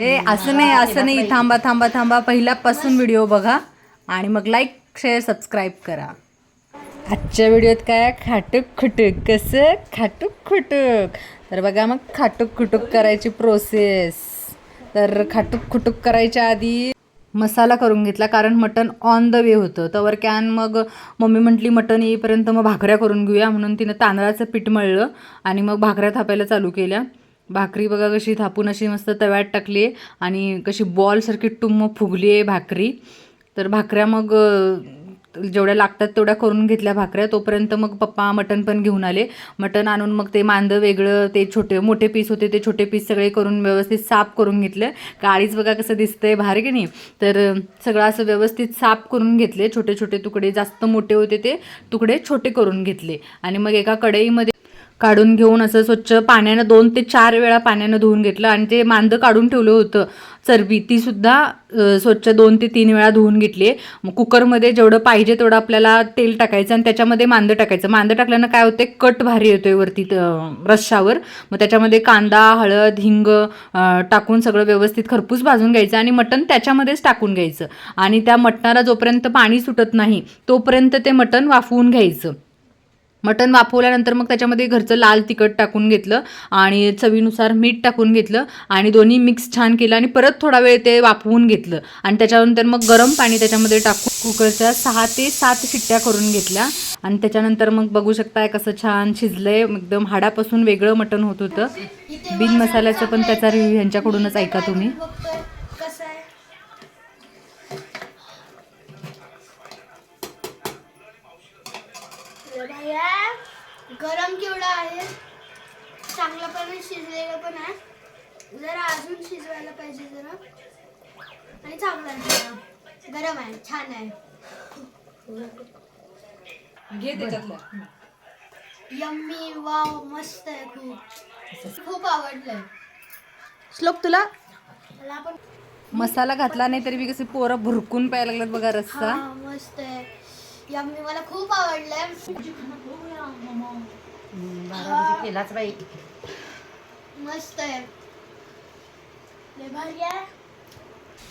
ए असं नाही असं नाही. थांबा थांबा थांबा. पहिल्यापासून व्हिडिओ बघा आणि मग लाईक शेअर सबस्क्राईब करा. आजच्या व्हिडिओत काय? खाटूक खुटूक. कसं? खाटूक खुटूक. तर बघा मग खाटूक खुटूक करायची प्रोसेस तर खाटूक खुटूक करायच्या आधी मसाला करून घेतला कारण मटण ऑन द वे होतं. तवर कॅन मग मम्मी म्हटली मटण येईपर्यंत मग भाकऱ्या करून घेऊया. म्हणून तिनं तांदळाचं पीठ मळलं आणि मग भाकऱ्या थापायला चालू केल्या. भाकरी बघा कशी थापून अशी मस्त तव्यात टाकली आहे आणि कशी बॉलसारखी टुम्म फुगली आहे भाकरी. तर भाकऱ्या मग जेवढ्या लागतात तेवढ्या करून घेतल्या भाकऱ्या. तोपर्यंत मग पप्पा मटण पण घेऊन आले. मटण आणून मग ते मांदं वेगळं ते छोटे मोठे पीस होते ते छोटे पीस सगळे करून व्यवस्थित साफ करून घेतले. काळीच बघा कसं दिसतंय भारी की नाही. तर सगळं असं व्यवस्थित साफ करून घेतले. छोटे छोटे तुकडे जास्त मोठे होते ते तुकडे छोटे करून घेतले. आणि मग एका कढईमध्ये काढून घेऊन असं स्वच्छ पाण्यानं दोन ते चार वेळा पाण्यानं धुवून घेतलं आणि ते मांदं काढून ठेवलं होतं. चरबी ती सुद्धा स्वच्छ दोन ते तीन वेळा धुवून घेतली मग कुकरमध्ये जेवढं पाहिजे तेवढं आपल्याला तेल टाकायचं आणि त्याच्यामध्ये मांदं टाकायचं. मांदं टाकल्यानं काय होते कट भारी येतोय वरती अ, रश्शावर मग त्याच्यामध्ये कांदा हळद हिंग टाकून सगळं व्यवस्थित खरपूस भाजून घ्यायचं आणि मटण त्याच्यामध्येच टाकून घ्यायचं. आणि त्या मटणाला जोपर्यंत पाणी सुटत नाही तोपर्यंत ते मटण वाफवून घ्यायचं. मटण वाफवल्यानंतर मग त्याच्यामध्ये घरचं लाल तिखट टाकून घेतलं आणि चवीनुसार मीठ टाकून घेतलं आणि दोन्ही मिक्स छान केलं आणि परत थोडा वेळ ते वाफवून घेतलं. आणि त्याच्यानंतर मग गरम पाणी त्याच्यामध्ये टाकून कुकरच्या सहा ते सात शिट्ट्या करून घेतल्या. आणि त्याच्यानंतर मग बघू शकताय कसं छान शिजलंय. एकदम हाडापासून वेगळं मटण होत होतं. बिन मसाल्याचं पण त्याचा रिव्ह्यू ह्यांच्याकडूनच ऐका तुम्ही बघतोय कसं आहे हे भैया, गरम केवढा आहे? चांगलं पण शिजलेलं पण आहे. जरा अजून शिजवायला पाहिजे जरा. आणि चांगलं आहे. गरम आहे छान आहे. यम्मी वाव मस्त आहे खूप. खूप आवडलंय. श्लोक तुला? मला पण मसाला घातला नाही तरी बी कसे पोरं भुरकून प्यायला लागल्यात बघा रस्सा. हा मस्त आहे. यम्मी मला खूप आवडलंय. केलाच बाई. मस्त आहे.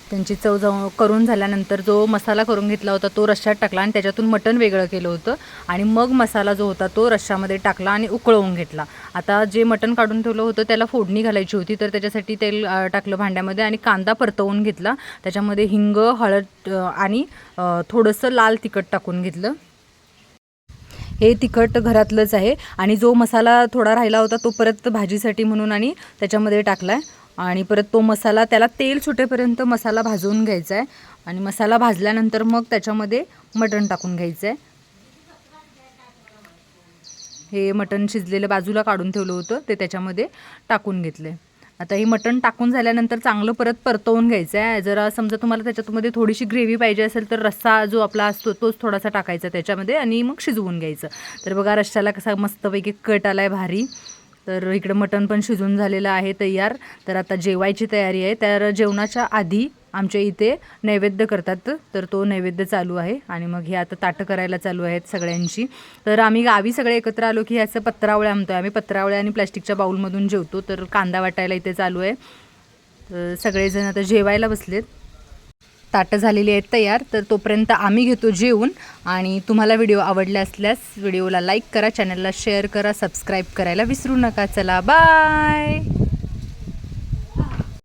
त्यांची चव जाऊ करून झाल्यानंतर जो मसाला करून घेतला होता तो रश्श्यात टाकला आणि त्याच्यातून मटण वेगळं केलं होतं. आणि मग मसाला जो होता तो रश्श्यामध्ये टाकला आणि उकळवून घेतला. आता जे मटण काढून ठेवलं होतं त्याला फोडणी घालायची होती तर त्याच्यासाठी तेल टाकलं भांड्यामध्ये आणि कांदा परतवून घेतला. त्याच्यामध्ये हिंग हळद आणि थोडंसं लाल तिखट टाकून घेतलं. हे तिखट घरातलंच आहे. आणि जो मसाला थोडा राहिला होता तो परत भाजीसाठी म्हणून आणि त्याच्यामध्ये टाकला आहे आणि परत तो मसाला त्याला तेल सुटेपर्यंत मसाला भाजवून घ्यायचा आहे आणि मसाला भाजल्यानंतर मग त्याच्यामध्ये मटण टाकून घ्यायचं आहे हे मटण शिजलेलं बाजूला काढून ठेवलं होतं ते त्याच्यामध्ये टाकून घेतले आता हे मटण टाकून झाल्यानंतर चांगलं परत परतवून घ्यायचं आहे जरा समजा तुम्हाला त्याच्यामध्ये थोडीशी ग्रेव्ही पाहिजे असेल तर रस्सा जो आपला असतो तोच थोडासा टाकायचा त्याच्यामध्ये आणि मग शिजवून घ्यायचं. तर बघा रश्श्याला कसा मस्तपैकी कट आला आहे भारी. तर इकडं मटण पण शिजून झालेलं आहे तयार. तर आता जेवायची तयारी आहे. तर जेवणाच्या आधी आमच्या इथे नैवेद्य करतात. तर तो नैवेद्य चालू आहे आणि मग हे आता ताटं करायला चालू आहेत सगळ्यांची. तर आम्ही गावी सगळे एकत्र आलो की ह्याचं पत्रावळ्या म्हणतो आम्ही पत्रावळ्या आणि प्लॅस्टिकच्या बाऊलमधून जेवतो. तर कांदा वाटायला इथे चालू आहे. तर सगळेजण आता जेवायला बसलेत. ताटं झालेली आहेत तयार तर तोपर्यंत आम्ही घेतो जेवून. आणि तुम्हाला व्हिडिओ आवडला असल्यास व्हिडिओला लाईक करा चॅनलला शेअर करा सबस्क्राईब करायला विसरू नका. चला बाय!